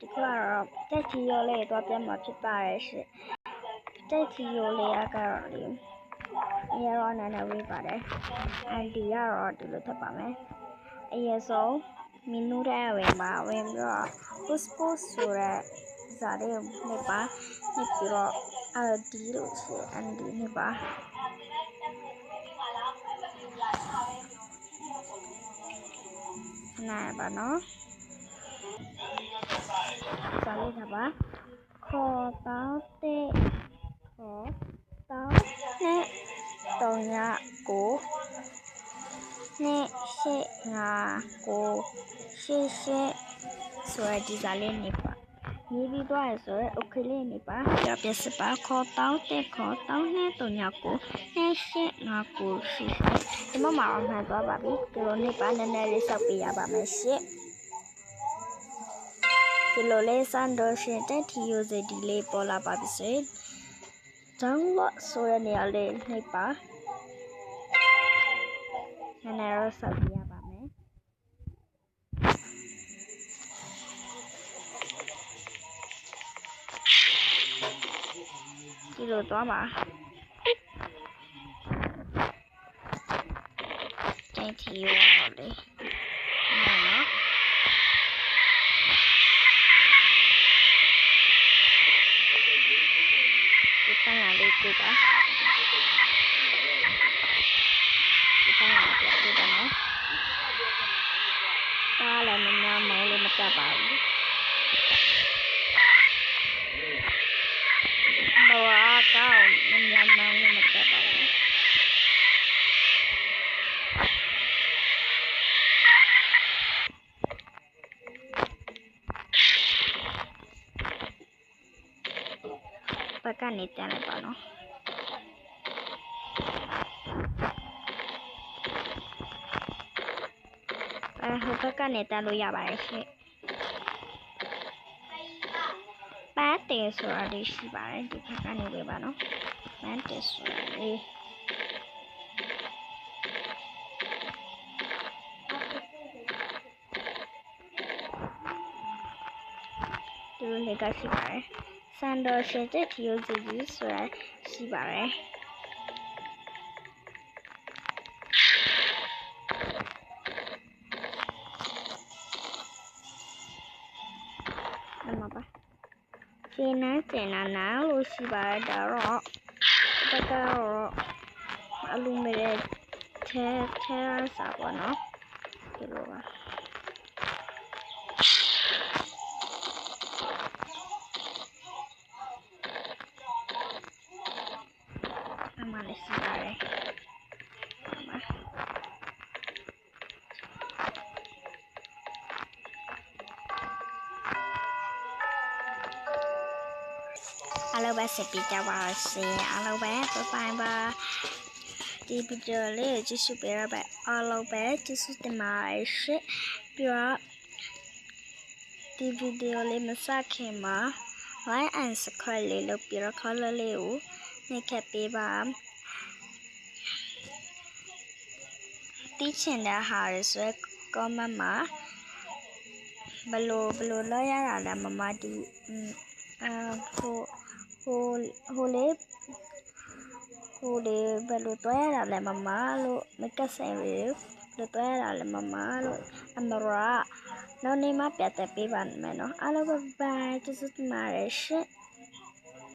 ဒီခုကတော့တက်ချီရောလေးတော့ပြန်မှာဖြစ်ပါရဲ့ရှင်တက်ချီရောလေးကတော့လေအရင်တော့နည်းနည်းဝေးပါတယ်အန်တီကတော့ဒီလိုထပ်ပါမယ်အရင်ဆုံးမီနူတဲ့ဝင်ပါဝင်ပြီးတော့ push push ဆိုတဲ့ဇာတ်လေးနေပါနေပြီးတော့အဲ့ဒီလို့ရှိအန်တီနေပါနားပါနော်စာ လေးကပါခေါ်တောင်းတဲ့ခေါ်တောင်းနဲ့တုံရကိုနဲ့ရှိငါကိုရှိရှိဆိုရဒီစာလေးနေပါနေပြီးတော့ရဆိုရโอเคလေးနေပါပြပြစပါခေါ်တောင်းတဲ့ခေါ်တောင်းနဲ့တုံရကိုနဲ့ရှိငါကိုရှိရှိဒီမှာမှာမှန်သွားပါပြီဒီလိုနေပါနည်းနည်းလေးစောက်ပြရပါမယ်ရှင့် ဒီလိုလေးစန်ဒိုရှင်တက်ထီယိုစီဒီလေးပေါ်လာပါပြီစေ။ဒေါင်းလော့ဆိုရနေရာလေးနှိပ်ပါ။နည်းနည်းတော့ဆက်ပြရပါမယ်။ဒီလိုတော့ပါ။တက်ထီယိုလေးနော် ဒီပန်းရလေးပြပါဒီပန်းရပြပြပါနော်ပါလည်းမများမောင်းလို့မတတ်ပါဘူးဘဝကောင်းမများမောင်းလို့မတတ်ပါဘူးဘ က်ကနေတန်းလိုက်ပါနော်အဲဟိုဘက်ကနေတန်းလို့ရပါတယ်ရှင့်ပတ်တယ်ဆိုတာလေးရှိပါတယ်ဒီဘက်ကနေပဲပါနော်ပတ်တယ်ဆိုတာလေးဒီလိုလေးကရှိပါတယ် စန်တော်ရှင်တဲ့ဒီယိုစီကြီးဆိုတာရှိပါတယ်အမပါရှင်းနာကျင်နာနာလို့ရှိပါတယ်ဒါတော့တကတော့အလူမဲတဲ့ထဲထဲရစာပေါ့နော်ဒီလိုပါ လည်းစီပါတယ်အမအားလုံးပဲဆက်ပြီးကြပါစေအားလုံးပဲဘိုင်ဘိုင်ပါဒီဗီဒီယိုလေးကိုကြည့်ရှုပေးရပါအားလုံးပဲကြည့်ရှုတင်ပါတယ်ရှင့်ပြီးတော့ဒီဗီဒီယိုလေးမစခင်မှာ like and subscribe လေးလုပ်ပြီးတော့ color လေးကိုနှိပ်ခတ်ပေးပါ တီးချင်တဲ့ဟာတွေဆိုရင် comment မှာဘယ်လိုဘယ်လိုလုပ်ရတာလဲမမဒီอืมအာဟိုဟိုဟိုလေးဟိုလေးဘယ်လိုတွဲရတာလဲမမလို့မကဆိုင်ရီဘယ်လိုတွဲရတာလဲမမလို့အမရာနောက်နေ့မှပြတ်သက်ပေးပါမယ်နော်အားလုံးပဲ bye ကျေးဇူးတင်ပါတယ်ရှင်